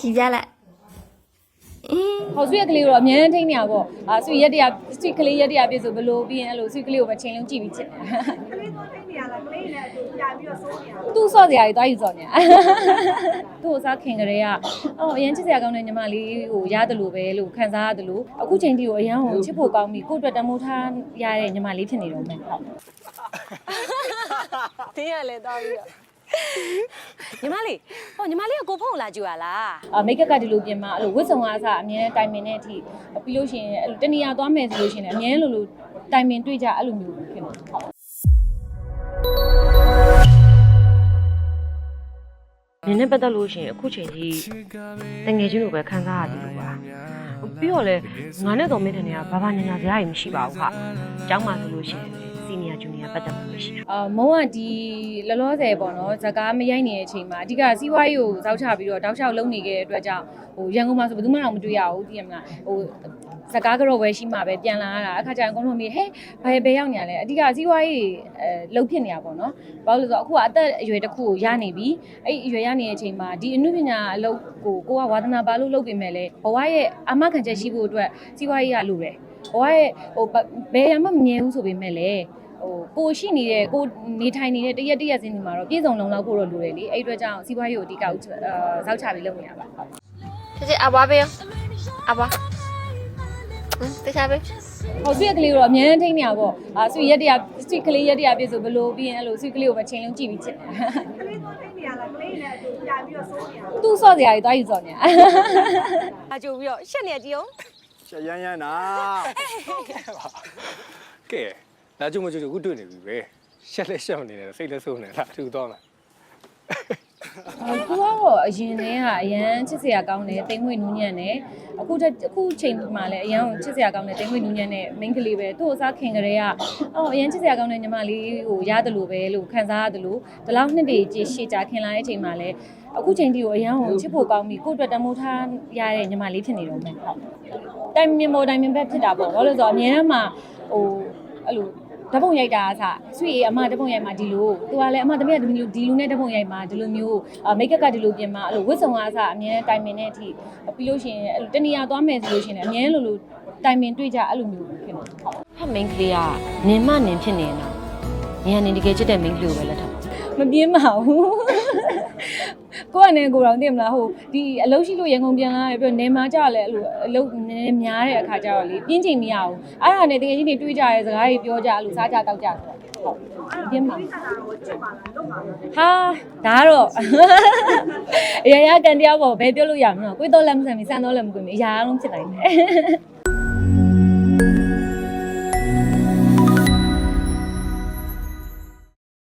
ရီပြလိုက်အင်းဟောဆွေကလေးကိုတော့အများနဲ့ထိန်းနေရပေါ့အာဆွေရက်တရဆွေကလေးရက်တရပြည့်ဆိုဘလို့ပြီးရင်အဲ့လိုဆွေကလေးကိုပဲချိန်လုံးကြည့်ပြီးချစ်တယ်ကလေးကိုထိန်းနေရလားကလေးနဲ့အတူကြာပြီးတော့စိုးနေရလားသူ့ဆော့စရာကြီးတွားယူဆော့နေရသူ့ကိုစားခင်ကလေးကအော်အရင်ချစ်စရာကောင်းတဲ့ညီမလေးကိုရတယ်လို့ပဲလို့ခံစားရတယ်လို့အခုချိန်ထိကိုအရင်ကိုချစ်ဖို့ကောင်းပြီကိုယ့်အတွက်တမိုးထားရတဲ့ညီမလေးဖြစ်နေတော့မယ်ဟုတ်တင်းရလဲတွားပြီးတော့ ညီမလေးဟောညီမလေးကကိုဖုန်းကိုလာကြည့်ရလားအာမိတ်ကပ်ကဒီလိုပြင်မှာအဲ့လိုဝစ်စုံအားစအမြဲတိုင်ပင်တဲ့အထိပြီးလို့ရှိရင်အဲ့လိုတနေရာသွားမယ်ဆိုလို့ရှိရင်လည်းအမြဲလိုလိုတိုင်ပင်တွေ့ကြအဲ့လိုမျိုးဖြစ်နေဟုတ်နင်းနဲ့ပတ်သက်လို့ရှိရင်အခုချိန်ကြီးတငယ်ချင်းလိုပဲခံစားရတယ်လို့ပါပြီးတော့လေငါနဲ့တော်မင်းထင်တွေကဘာဘာညာညာစရာကြီးမရှိပါဘူးခအကြောင်းမှဆိုလို့ရှိရင် စီနီယာဂျူနီယာပတ်သက်မှုပဲရှိတာအာမုံကဒီလောလောဆယ်ပေါ့နော်ဇကားမရိုက်နေတဲ့အချိန်မှာအဓိကစီးပွားရေးကိုဇောက်ချပြီးတော့တောက်လျှောက်လုပ်နေခဲ့တဲ့အတွက်ကြောင့်ဟိုရန်ကုန်မှာဆိုဘယ်သူမှတော့မတွေ့ရဘူးသိရမလားဟိုဇကားကတော့ပဲရှိမှပဲပြန်လာရတာအခါကျရင်အကုန်လုံးမေးဟဲ့ဘယ်ဘယ်ရောက်နေရလဲအဓိကစီးပွားရေးအဲလှုပ်ဖြစ်နေတာပေါ့နော်ဘာလို့လဲဆိုတော့အခုကအသက်အရွယ်တစ်ခုကိုရနေပြီအဲ့ဒီအရွယ်ရနေတဲ့အချိန်မှာဒီအမှုပညာအလုပ်ကိုကိုကဝါသနာပါလို့လုပ်ပေမဲ့လည်းဘဝရဲ့အမခံချက်ရှိဖို့အတွက်စီးပွားရေးကလိုတယ်ဘဝရဲ့ဟိုဘယ်ရမှမမြဲဘူးဆိုပေမဲ့လည်း ဟိုကိုရှိနေတဲ့ကိုနေထိုင်နေတဲ့တရက်တရက်စင်းဒီမှာတော့ပြည်စုံလုံလောက်ဖို့တော့လိုတယ်လေအဲ့အတွက်ကြောင့်စီးပွားရေးကိုအဓိကအာဇောက်ချပြီးလုပ်နေတာပါဟုတ်ကျေးအဘွားပဲအဘွားတခြားပဲဟိုဆွေကလေးကိုတော့အများကြီးထိနေရပေါ့အာဆွေရက်တရဆွေကလေးရက်တရပြည့်စုံဘလို့ပြီးရင်အဲ့လိုဆွေကလေးကိုပဲချိန်လုံးကြည့်ပြီးချက်ကလေးတော့ထိနေရလားကလေးနဲ့အတူကြာပြီးတော့စိုးနေရသူ့ဆော့စရာကြီးတွားယူဆော့နေရအကြိုပြီးတော့ရှက်နေကြည့်အောင်ရှက်ရမ်းရမ်းတာကဲ လာကြုံမကြုံခုတွေ့နေပြီပဲရှက်လက်ရှက်မနေနဲ့စိတ်လက်ဆုံးနေလားထူသွားမှာသူကတော့အရင်တည်းကအရန်ချစ်စရာကောင်းတယ်တိမ်ငွေနူးညံ့တယ်အခုတက်အခုချိန်မှာလည်းအရန်ကိုချစ်စရာကောင်းတယ်တိမ်ငွေနူးညံ့တဲ့ main ကလေးပဲသူ့ကိုစားခင်ကလေးကအော်အရန်ချစ်စရာကောင်းတဲ့ညီမလေးကိုရတယ်လို့ပဲလို့ခံစားရတယ်လို့ဒီလောက်နှစ်တည်းကြည်ရှေ့ကြခင်လာတဲ့အချိန်မှာလည်းအခုချိန်ထိကိုအရန်ကိုချစ်ဖို့ကောင်းပြီကိုယ့်အတွက်တမိုးထားရတဲ့ညီမလေးဖြစ်နေတော့မယ်ဟုတ်တိုင်မြင်ပေါ်တိုင်မြင်ဘက်ဖြစ်တာပေါ့ဘာလို့လဲဆိုတော့အများအားဟိုအဲ့လို ဓပုံရိုက်တာအစဆွေအမဓပုံရိုက်မှာဒီလိုသူကလည်းအမသမီးကဒီလိုဒီလူနဲ့ဓပုံရိုက်မှာဒီလိုမျိုးမိတ်ကပ်ကဒီလိုပြင်မှာအဲ့လိုဝစ်စုံအားအစအမြဲတိုင်ပင်တဲ့အထိပြီးလို့ရှိရင်အဲ့လိုတနေရာသွားမယ်ဆိုလို့ရှိရင်လည်းအမြဲလိုလိုတိုင်ပင်တွေ့ကြအဲ့လိုမျိုးဖြစ်နေဟုတ်ဖတ်မိန်းကလေးကနင်းမနင်းဖြစ်နေတော့နင်းကနေတကယ်ချစ်တဲ့မိန်းကလေးကိုပဲလက်ထပ်ပါမပြင်းပါဘူး ကိုကလည်းကိုယ်တော်သိမလားဟိုဒီအလုပ်ရှိလို့ရန်ကုန်ပြန်လာရပြီးတော့နေမှာကြလဲအဲ့လိုအလုပ်နည်းနည်းများတဲ့အခါကျတော့လေပြင်းချိန်မရဘူးအဲ့ဒါနဲ့တကယ်ကြီးတွေတွေးကြရဲစကားတွေပြောကြအဲ့လိုစားကြတောက်ကြဆိုတော့ဟုတ်ပြင်းပါဒီစားတာကိုချစ်ပါလားလုပ်ပါလားဟာဒါကတော့အရာရာကန်တရားပေါ့ဘယ်ပြောလို့ရမလဲကိုယ်တော့လက်မဆန်မီစမ်းတော့လက်မကွေးမီအရာအလုံးဖြစ်နိုင်တယ်